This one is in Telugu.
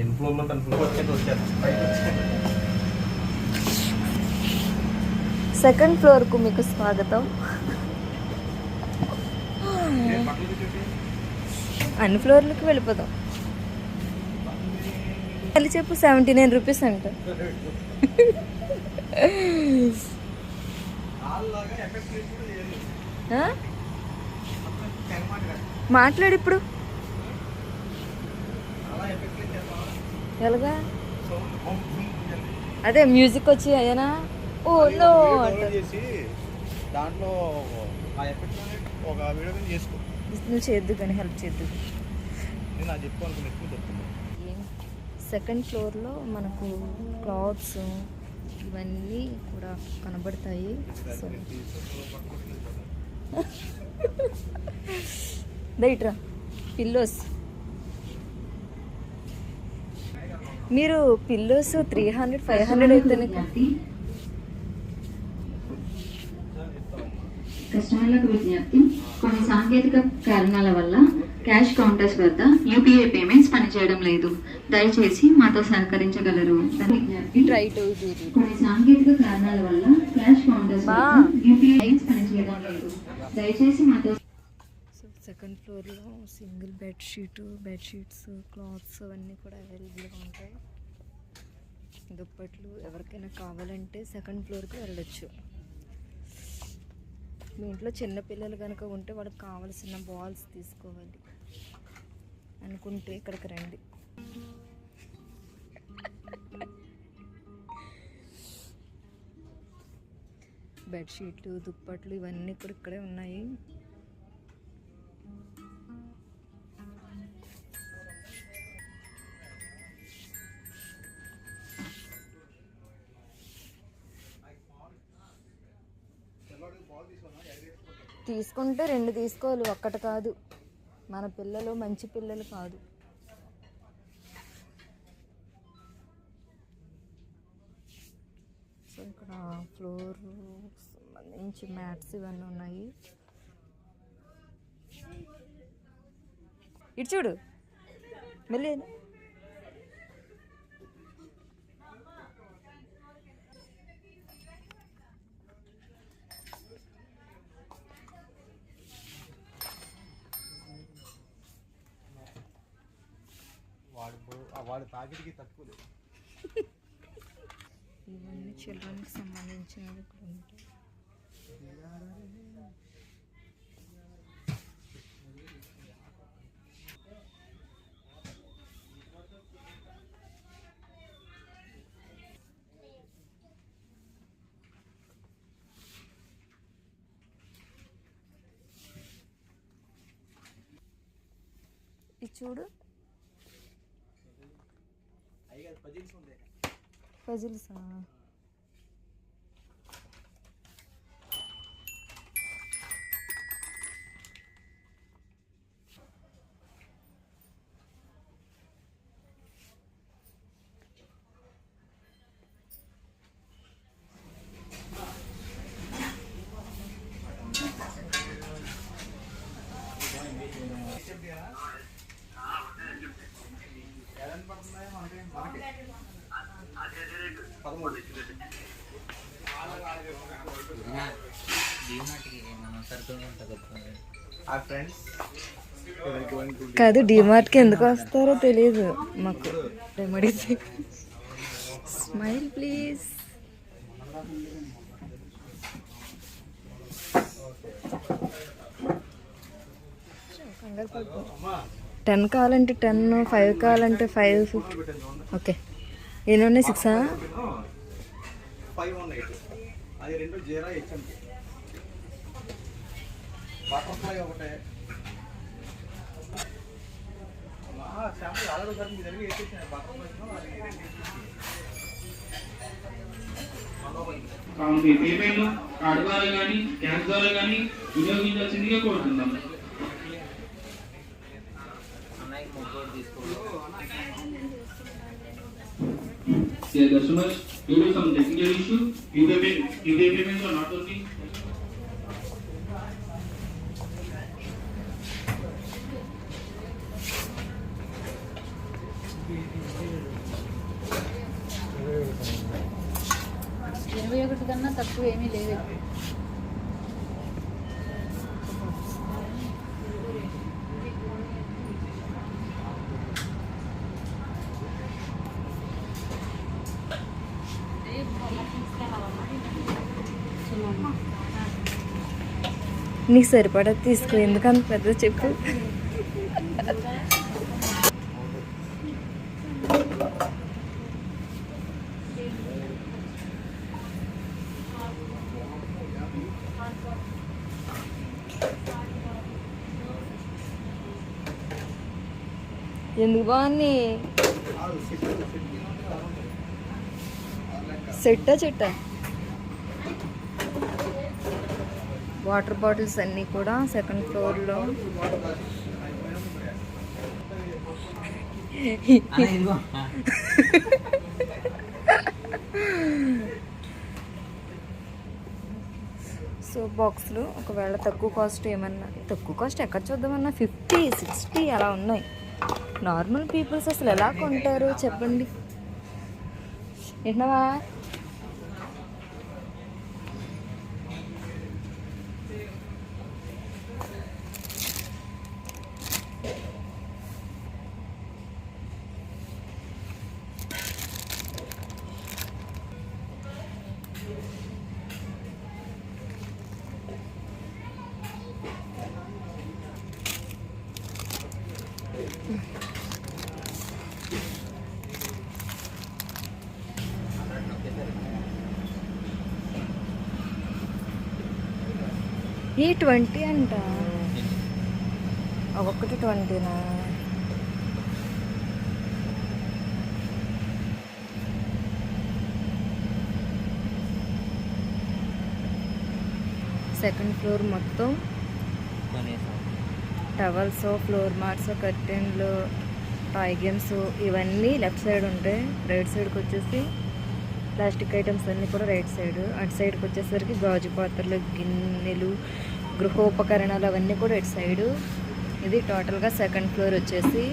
ఎన్ని ఫ్లోర్లో తన ఫ్లోర్ వచ్చేది. వచ్చాను సెకండ్ ఫ్లోర్కు మీకు స్వాగతం? అన్ని ఫ్లోర్లకు వెళ్ళిపోదాం. మళ్ళీ చెప్పు సెవెంటీ నైన్ రూపీస్ అంట. వాళ్ళలాగా ఎఫెక్ట్ లేదు కూడా లేదు. ఆ? మొత్తం తెగమాట కాదు. మాట్లాడు ఇప్పుడు అలా ఎఫెక్ట్ లేదు చేస్తావా? ఎలాగా. అదే మ్యూజిక్ వచ్చి అయ్యానా? ఓ నో దాంట్లో ఆ ఎఫెక్ట్ ఒక వీడియో కింద చేసుకో. నువ్వు చేద్దు కానీ హెల్ప్ చేద్దు. నేను సెకండ్ ఫ్లోర్లో మనకు క్లాత్స్ ఇవన్నీ కూడా కనబడతాయి. సో దైట్రా పిల్లోస్ మీరు pillows three hundred five hundred అయితేనే కస్టమర్లకు విజ్ఞప్తి. కొన్ని సాంకేతిక కారణాల వల్ల క్యాష్ కౌంటర్స్ వద్ద యూపీఐ పేమెంట్స్ పనిచేయడం లేదు. దయచేసి మాతో సహకరించగలరు. కొన్ని సాంకేతిక కారణాల వల్ల క్యాష్ కౌంటర్స్ యూపీఐ పనిచేయడం లేదు. దయచేసి మాతో సెకండ్ ఫ్లోర్లో సింగిల్ బెడ్షీటు బెడ్షీట్స్ క్లాత్స్ అవన్నీ కూడా అవైలబుల్గా ఉంటాయి. దుప్పట్లు ఎవరికైనా కావాలంటే సెకండ్ ఫ్లోర్కి వెళ్ళొచ్చు. మీ ఇంట్లో చిన్నపిల్లలు కనుక ఉంటే వాళ్ళకి కావాల్సిన బాల్స్ తీసుకోవాలి అనుకుంటే ఇక్కడికి రండి. బెడ్షీట్లు దుప్పట్లు ఇవన్నీ కూడా ఇక్కడే ఉన్నాయి. తీసుకుంటే రెండు తీసుకోవాలి ఒక్కటి కాదు. మన పిల్లలు మంచి పిల్లలు కాదు. సో ఇక్కడ ఫ్లోర్ సంబంధించి మ్యాట్స్ ఇవన్నీ ఉన్నాయి. ఇటు చూడు. మళ్ళీ వాడు బో- ఆ వాడు తాకిడికి తక్కువ లేదు. ఇవన్నీ చిల్డ్రన్కి సంబంధించినవి ఇక్కడ ఉంటాయి ఇది చూడు. అయ్యి కాదు పజిల్స్ ఉంటాయి పజిల్స్ కాదు డిమార్ట్కి ఎందుకు వస్తారో తెలియదు మాకు. అడిగితే స్మైల్ ప్లీజ్ కంగారు పడుకో. టెన్ కావాలంటే టెన్ ఫైవ్ కావాలంటే ఫైవ్. Fifty okay. ఎన్ని ఉన్నాయి? సిక్సా కాబట్టి పేమెంట్ కార్డు ద్వారా కానీ క్యాష్ ద్వారా కానీ వినియోగించాల్సిందిగా కోరుతున్నాం Yeah, there's so much. Due to some technical issue, if the if the payments are not working. ఇరవై ఒకటి కన్నా తక్కువ ఏమీ లేదు నీకు సరిపడా తీసుకో ఎందుకంత పెద్ద చెప్పు. ఎందుకు బాగుంది సెట్టా చెట్టా? వాటర్ బాటిల్స్ అన్నీ కూడా సెకండ్ ఫ్లోర్లో. సో బాక్స్లు ఒకవేళ తక్కువ కాస్ట్ ఏమన్నా తక్కువ కాస్ట్ ఎక్కడ చూద్దామన్నా ఫిఫ్టీ సిక్స్టీ అలా ఉన్నాయి. నార్మల్ పీపుల్స్ అసలు ఎలా కొంటారు చెప్పండి. ఏంటవా ఈ ట్వంటీ అంట? ఒక్కొక్కటి ట్వంటీనా? సెకండ్ ఫ్లోర్ మొత్తం? టవల్స్ ఫ్లోర్ మ్యాట్స్ కర్టెన్లు టాయ్ గేమ్స్ ఇవన్నీ లెఫ్ట్ సైడ్ ఉంటాయి రైట్ సైడ్కి వచ్చేసి ప్లాస్టిక్ ఐటమ్స్ అన్నీ కూడా రైట్ సైడ్ అటు సైడ్కి వచ్చేసరికి గాజు పాత్రలు గిన్నెలు గృహోపకరణాలు అవన్నీ కూడా ఇటు సైడు ఇది టోటల్గా సెకండ్ ఫ్లోర్ వచ్చేసి